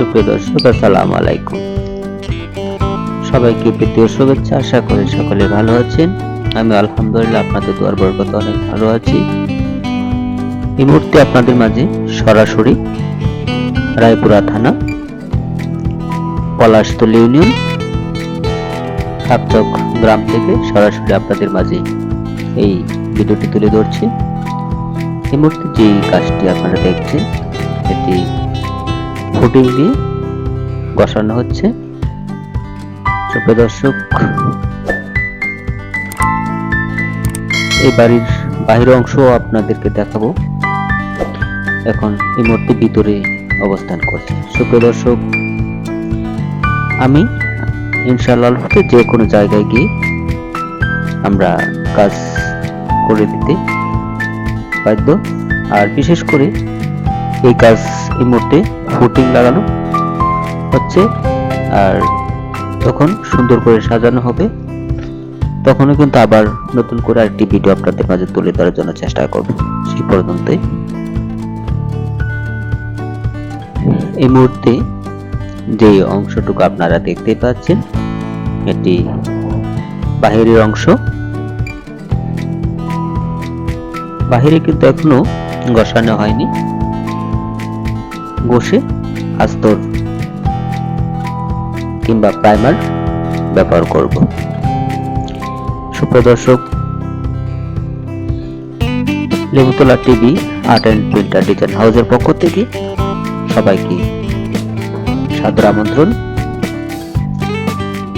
সুপ্রিয় দর্শক, আসসালামু আলাইকুম। সবাইকে প্রীতীয় শুভেচ্ছা, আশা করি সকলে ভালো আছেন। আমি আলহামদুলিল্লাহ আপনাদের দুয়ার বরকত অনেক ভালো আছি। এই মুহূর্তে আপনাদের মাঝে সরাসরি রায়পুরা থানা, পলাশতলী ইউনিয়ন, সাপচক গ্রাম থেকে সরাসরি আপনাদের মাঝে এই ভিডিওটি তুলে ধরছি। এই মুহূর্তে যে কাজটি আপনারা দেখছেন, এটি ফুটিং দিয়ে বসানো হচ্ছে। সুপ্রিয় দর্শক, এই বাড়ির বাহির অংশ আপনাদেরকে দেখাবো। এখন এই ভিতরে অবস্থান করছে। দর্শক, আমি ইনশাআল্লাহ হতে যে কোনো জায়গায় গিয়ে আমরা কাজ করে দিতে বাধ্য। আর বিশেষ করে এই কাজ, এই মুহূর্তে ফুটিং লাগানো হচ্ছে আর তখন সুন্দর করে সাজানো হবে। তখনও কিন্তু আবার নতুন করে আরেকটি ভিডিও আপনাদের মাঝে তুলে ধরার জন্য চেষ্টা করব। সেই পর্যন্তই। এই মুহূর্তে যে অংশটুকু আপনারা দেখতে পাচ্ছেন, এটি বাহিরের অংশ। বাহিরে কিন্তু এখনও গসানো হয়নি। বসে আস্তর কিংবা প্রাইমার ব্যবহার করব। Supradarshak Lebutala TV, art and printer design হাউসের পক্ষ থেকে সবাইকে সাদর আমন্ত্রণ।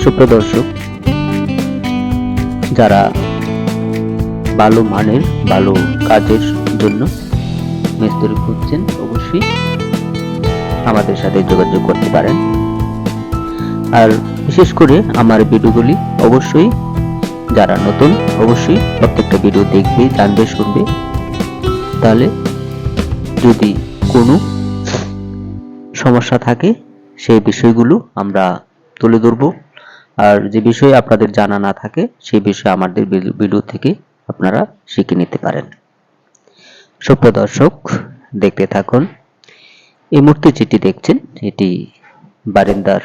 সুপ্রদর্শক যারা ভালো মানের, ভালো কাজের জন্য মিস্ত্রি খুঁজছেন, অবশ্যই আমাদের সাথে যোগাযোগ করতে পারেন। আর বিশেষ করে আমার ভিডিওগুলি অবশ্যই যারা নতুন, অবশ্যই প্রত্যেকটা ভিডিও দেখবে, জানবে, শুনবে। তাহলে যদি কোনো সমস্যা থাকে, সেই বিষয়গুলো আমরা তুলে ধরবো। আর যে বিষয় আপনাদের জানা না থাকে, সেই বিষয়ে আমাদের ভিডিও থেকে আপনারা শিখে নিতে পারেন। সুপ্রিয় দর্শক, দেখতে থাকুন। এই মুহূর্তে যেটি দেখছেন, এটি বারিন্দার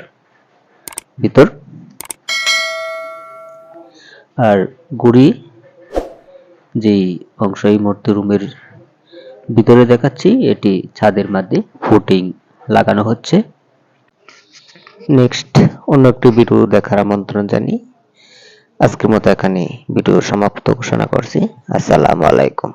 ভিতর। আর গুড়ি যেই অংশ, এই মুহূর্তে রুমের ভিতরে দেখাচ্ছি, এটি ছাদের মধ্যে ফুটিং লাগানো হচ্ছে। নেক্সট, অন্য একটি ভিডিও দেখার আমন্ত্রণ জানি আজকের মতো এখানে ভিডিও সমাপ্ত ঘোষণা করছি। আসসালামু আলাইকুম।